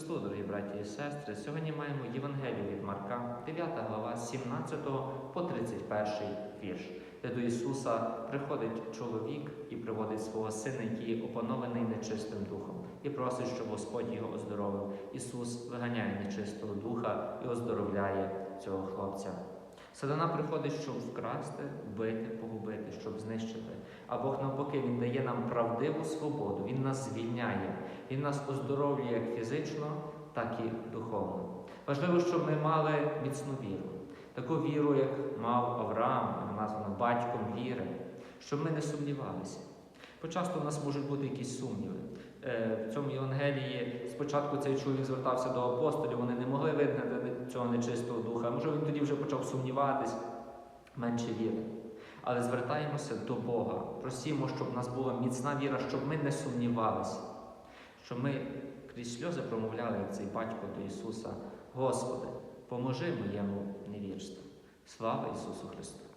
Христу, дорогі браті і сестри. Сьогодні маємо Євангелію від Марка, 9 глава, 17 по 31 вірш, де до Ісуса приходить чоловік і приводить свого сина, який опанований нечистим духом, і просить, щоб Господь його оздоровив. Ісус виганяє нечистого духа і оздоровляє цього хлопця. Сатана приходить, щоб вкрасти, вбити, погубити, щоб знищити. А Бог навпаки, Він дає нам правдиву свободу, Він нас звільняє, Він нас оздоровлює як фізично, так і духовно. Важливо, щоб ми мали міцну віру, таку віру, як мав Авраам, названо батьком віри, щоб ми не сумнівалися. Почасто у нас можуть бути якісь сумніви. Е, В цьому Євангелії спочатку цей чоловік звертався до апостолів, вони не могли вигнати цього нечистого духа. Може, він тоді вже почав сумніватись, менше віри. Але звертаємося до Бога, просімо, щоб в нас була міцна віра, щоб ми не сумнівалися, щоб ми крізь сльози промовляли, як цей батько до Ісуса, Господи, поможи моєму невірству. Слава Ісусу Христу!